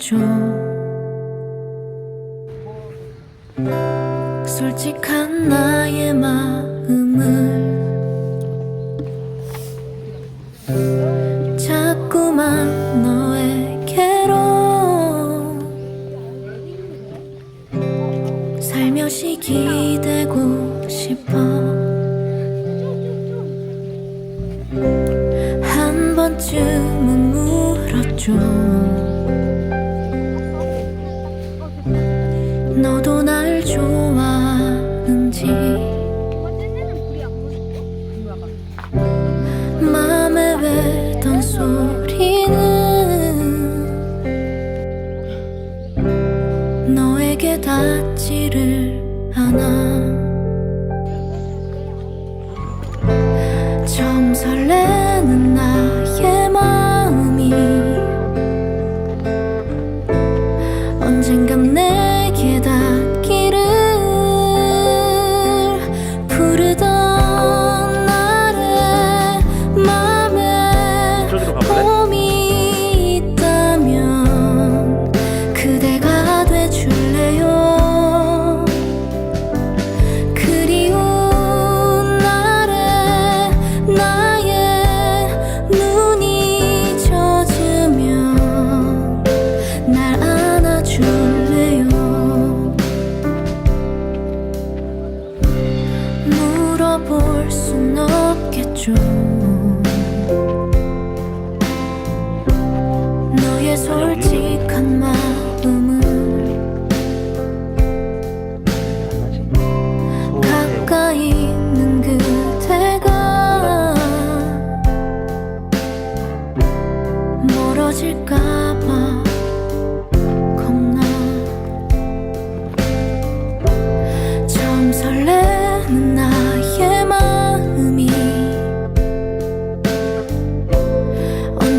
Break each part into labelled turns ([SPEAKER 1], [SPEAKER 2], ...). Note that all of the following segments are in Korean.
[SPEAKER 1] 물었죠. 솔직한 나의 마음을 자꾸만 너에게로 살며시 기대고 싶어. 한 번쯤은 너도 날 좋아하는지. 맘에 외던 소리는 너에게 닿지를 않아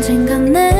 [SPEAKER 1] 언젠간 내